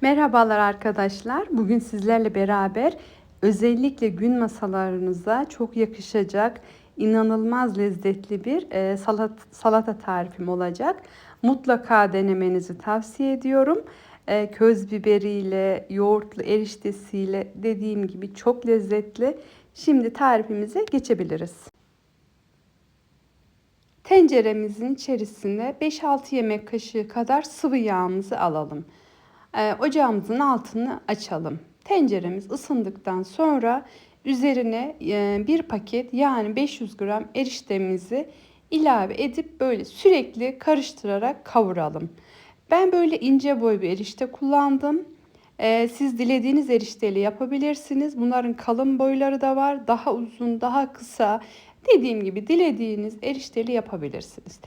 Merhabalar arkadaşlar. Bugün sizlerle beraber özellikle gün masalarınıza çok yakışacak, inanılmaz lezzetli bir e, salat, salata tarifim olacak. Mutlaka denemenizi tavsiye ediyorum. E, köz biberiyle, yoğurtlu eriştesiyle dediğim gibi çok lezzetli. Şimdi tarifimize geçebiliriz. Tenceremizin içerisine 5-6 yemek kaşığı kadar sıvı yağımızı alalım. Ee, ocağımızın altını açalım. Tenceremiz ısındıktan sonra üzerine e, bir paket yani 500 gram eriştemizi ilave edip böyle sürekli karıştırarak kavuralım. Ben böyle ince boy bir erişte kullandım. Ee, siz dilediğiniz erişteyle yapabilirsiniz. Bunların kalın boyları da var. Daha uzun, daha kısa. Dediğim gibi dilediğiniz erişteli yapabilirsiniz.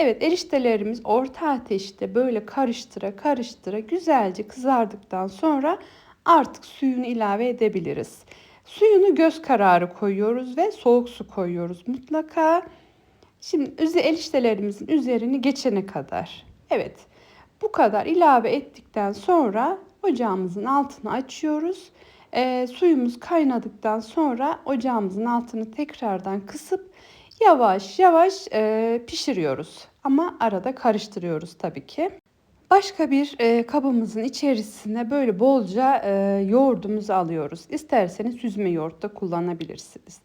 Evet eriştelerimiz orta ateşte böyle karıştıra karıştıra güzelce kızardıktan sonra artık suyunu ilave edebiliriz. Suyunu göz kararı koyuyoruz ve soğuk su koyuyoruz mutlaka. Şimdi eriştelerimizin üzerini geçene kadar. Evet bu kadar ilave ettikten sonra ocağımızın altını açıyoruz. E, suyumuz kaynadıktan sonra ocağımızın altını tekrardan kısıp yavaş yavaş e, pişiriyoruz. Ama arada karıştırıyoruz tabii ki. Başka bir e, kabımızın içerisine böyle bolca e, yoğurdumuzu alıyoruz. İsterseniz süzme yoğurt da kullanabilirsiniz.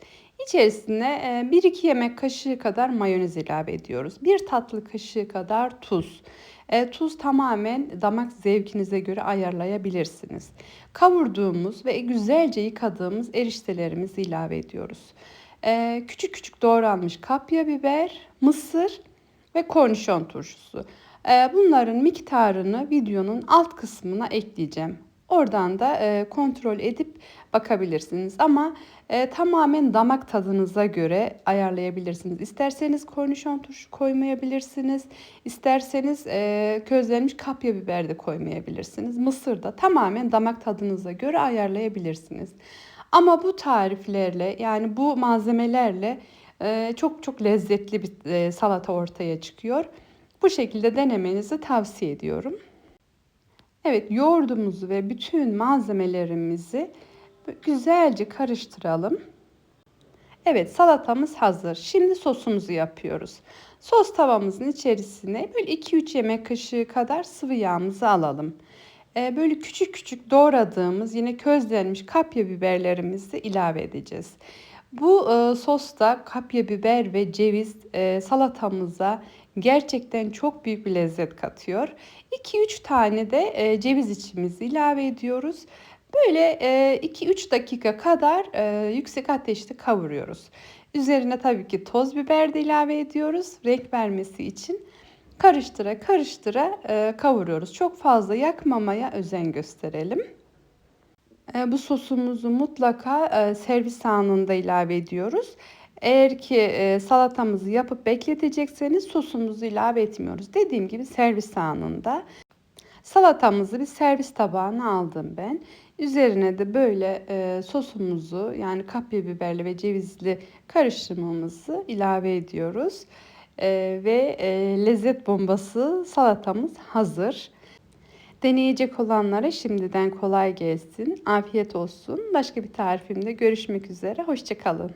İçerisine e, 1-2 yemek kaşığı kadar mayonez ilave ediyoruz. 1 tatlı kaşığı kadar tuz. E, tuz tamamen damak zevkinize göre ayarlayabilirsiniz. Kavurduğumuz ve güzelce yıkadığımız eriştelerimizi ilave ediyoruz. E, küçük küçük doğranmış kapya biber, mısır ve kornişon turşusu. E, bunların miktarını videonun alt kısmına ekleyeceğim. Oradan da e, kontrol edip bakabilirsiniz. Ama e, tamamen damak tadınıza göre ayarlayabilirsiniz. İsterseniz kornişon turşu koymayabilirsiniz. İsterseniz e, közlenmiş kapya biber de koymayabilirsiniz. Mısır da tamamen damak tadınıza göre ayarlayabilirsiniz. Ama bu tariflerle yani bu malzemelerle e, çok çok lezzetli bir e, salata ortaya çıkıyor. Bu şekilde denemenizi tavsiye ediyorum. Evet yoğurdumuzu ve bütün malzemelerimizi güzelce karıştıralım. Evet salatamız hazır. Şimdi sosumuzu yapıyoruz. Sos tavamızın içerisine böyle 2-3 yemek kaşığı kadar sıvı yağımızı alalım. Ee, böyle küçük küçük doğradığımız yine közlenmiş kapya biberlerimizi ilave edeceğiz. Bu e, sosta kapya biber ve ceviz e, salatamıza gerçekten çok büyük bir lezzet katıyor. 2-3 tane de e, ceviz içimizi ilave ediyoruz. Böyle 2-3 dakika kadar yüksek ateşte kavuruyoruz. Üzerine tabii ki toz biber de ilave ediyoruz renk vermesi için. Karıştıra karıştıra kavuruyoruz. Çok fazla yakmamaya özen gösterelim. E, bu sosumuzu mutlaka e, servis anında ilave ediyoruz. Eğer ki e, salatamızı yapıp bekletecekseniz sosumuzu ilave etmiyoruz. Dediğim gibi servis anında. Salatamızı bir servis tabağına aldım ben. Üzerine de böyle sosumuzu yani kapya biberli ve cevizli karışımımızı ilave ediyoruz. Ve lezzet bombası salatamız hazır. Deneyecek olanlara şimdiden kolay gelsin, afiyet olsun. Başka bir tarifimde görüşmek üzere, hoşçakalın.